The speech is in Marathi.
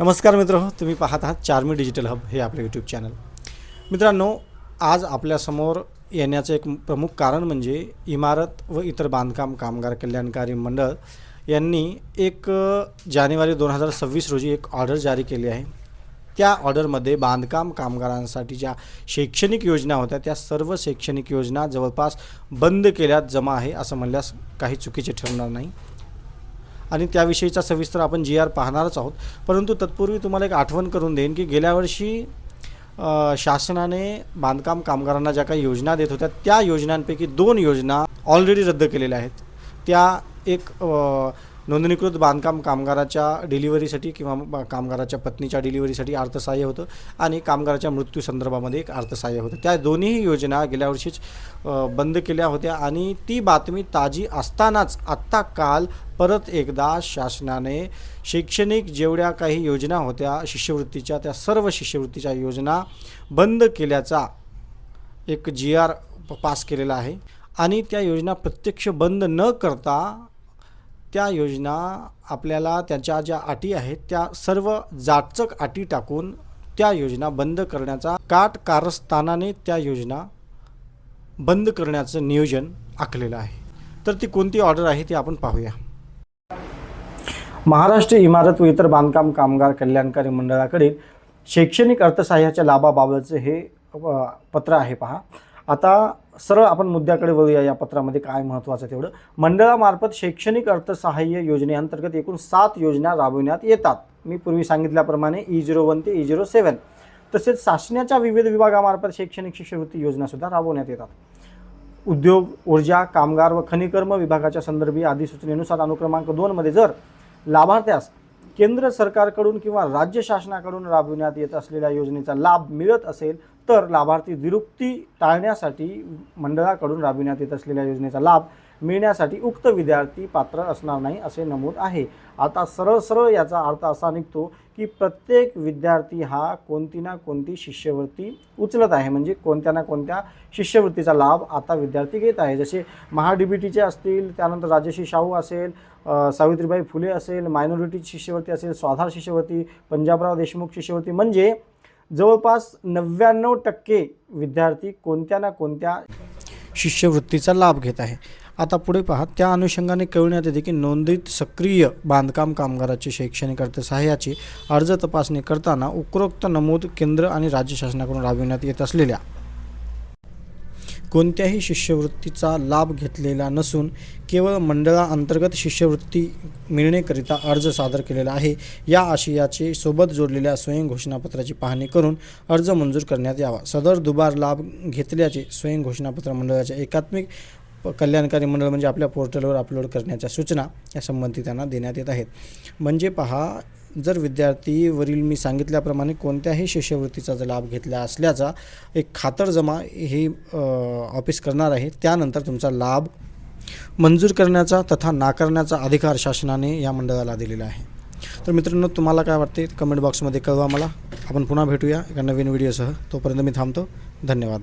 नमस्कार मित्र तुम्ही पाहत आहात चार्मी डिजिटल हब हे आपले यूट्यूब चॅनल मित्रांनो आज आपल्यासमोर येण्याचं एक प्रमुख कारण म्हणजे इमारत व इतर बांधकाम कामगार कल्याणकारी मंडळ यांनी एक जानेवारी दोन हजार सव्वीस रोजी एक ऑर्डर जारी केली आहे. त्या ऑर्डरमध्ये बांधकाम कामगारांसाठी ज्या शैक्षणिक योजना होत्या. त्या सर्व शैक्षणिक योजना जवळपास बंद केल्यात जमा आहे असं म्हणल्यास काही चुकीचे ठरणार नाही. आणि त्याविषयीचा सविस्तर आपण जी आर पाहणारच आहोत. परंतु तत्पूर्वी तुम्हाला एक आठवण करून देईन की गेल्या वर्षी शासनाने बांधकाम कामगारांना ज्या काही योजना देत होत्या त्या योजनांपैकी दोन योजना ऑलरेडी रद्द केलेल्या आहेत. त्या एक नोंदणीकृत बांधकाम कामगाराच्या डिलिव्हरीसाठी किंवा कामगाराच्या पत्नीच्या डिलिव्हरीसाठी अर्थसहाय्य होतं आणि कामगाराच्या मृत्यू संदर्भामध्ये एक अर्थसहाय्य होतं. त्या दोन्ही योजना गेल्या वर्षीच बंद केल्या होत्या आणि ती बातमी ताजी असतानाच आत्ता काल परत एकदा शासनाने शैक्षणिक जेवढ्या काही योजना होत्या शिष्यवृत्तीच्या त्या सर्व शिष्यवृत्तीच्या योजना बंद केल्याचा एक जी आर पास केलेला आहे आणि त्या योजना प्रत्यक्ष बंद न करता त्या योजना आपल्याला त्याच्या ज्या अटी आहेत त्या सर्व जाचक अटी टाकून त्या योजना बंद करण्याचा काट कारस्थानाने त्या योजना बंद करण्याचं नियोजन आखलेलं आहे. तर ती कोणती ऑर्डर आहे ती आपण पाहूया. महाराष्ट्र इमारत व इतर बांधकाम कामगार कल्याणकारी मंडळाकडील शैक्षणिक अर्थसहाय्याच्या लाभाबाबतचं हे पत्र आहे पहा. आता सरळ आपण मुद्द्याकडे वळूया या पत्रामध्ये काय महत्त्वाचं तेवढं. मंडळामार्फत शैक्षणिक अर्थसहाय्य योजनेअंतर्गत एकूण सात योजना राबविण्यात येतात. मी पूर्वी सांगितल्याप्रमाणे ई झिरो वन ते ई झिरो सेवन तसेच शासनाच्या विविध विभागामार्फत शैक्षणिक शिष्यवृत्ती योजनासुद्धा राबवण्यात येतात. उद्योग ऊर्जा कामगार व खनिकर्म विभागाच्या संदर्भी अधिसूचनेनुसार अनुक्रमांक दोनमध्ये जर लाभार्थ्यास केंद्र सरकारकडून किंवा राज्य शासनाकडून राबविण्यात येत असलेल्या योजनेचा लाभ मिळत असेल तर लाभार्थी विरुक्ती टाळण्यासाठी मंडळाकडून राबविण्यात येत असलेल्या योजनेचा लाभ मिळण्यासाठी उक्त विद्यार्थी पात्र असणार नाही असे नमूद आहे. आता सरळ सरळ याचा अर्थ असा निघतो की प्रत्येक विद्यार्थी हा कोणती ना कोणती शिष्यवृत्ती उचलत आहे. म्हणजे कोणत्या ना कोणत्या शिष्यवृत्तीचा लाभ आता विद्यार्थी घेत आहे. जसे महाडीबीटीचे बी टीचे असतील त्यानंतर राजश्री शाहू असेल सावित्रीबाई फुले असेल मायनॉरिटी शिष्यवृत्ती असेल स्वाधार शिष्यवृत्ती पंजाबराव देशमुख शिष्यवृत्ती. म्हणजे जवळपास नव्याण्णव टक्के विद्यार्थी कोणत्या ना कोणत्या शिष्यवृत्तीचा लाभ घेत आहे. आता पुढे पहा. त्या अनुषंगाने कळवण्यात येते की नोंदित सक्रिय बांधकाम कामगाराची शैक्षणिक अर्थसहाय्याची अर्ज तपासणी करताना उपरोक्त नमूद केंद्र आणि राज्य शासनाकडून राबविण्यात येत असलेल्या कोणत्याही शिष्यवृत्तीचा लाभ घेतलेला नसून केवळ मंडळाअंतर्गत शिष्यवृत्ती मिळणेकरिता अर्ज सादर केलेला आहे. या आशयाचे सोबत जोडलेल्या स्वयं घोषणापत्राची पाहणी करून अर्ज मंजूर करण्यात यावा. सदर दुबार लाभ घेतल्याचे स्वयं घोषणापत्र मंडळाच्या एकात्मिक कल्याणकारी मंडळ म्हणजे आपल्या पोर्टलवर अपलोड करण्याच्या सूचना या संबंधितांना देण्यात येत आहेत. म्हणजे पहा जर विद्यार्थीवरील मी सांगितल्याप्रमाणे कोणत्याही शिष्यवृत्तीचा जर लाभ घेतला असल्याचा एक खातरजमा हे ऑफिस करणार आहे. त्यानंतर तुमचा लाभ मंजूर करण्याचा तथा नाकारण्याचा अधिकार शासनाने या मंडळाला दिलेला आहे. तर मित्रांनो तुम्हाला काय वाटते? कमेंट बॉक्समध्ये कळवा मला. आपण पुन्हा भेटूया एका नवीन व्हिडिओसह. तोपर्यंत मी थांबतो. धन्यवाद.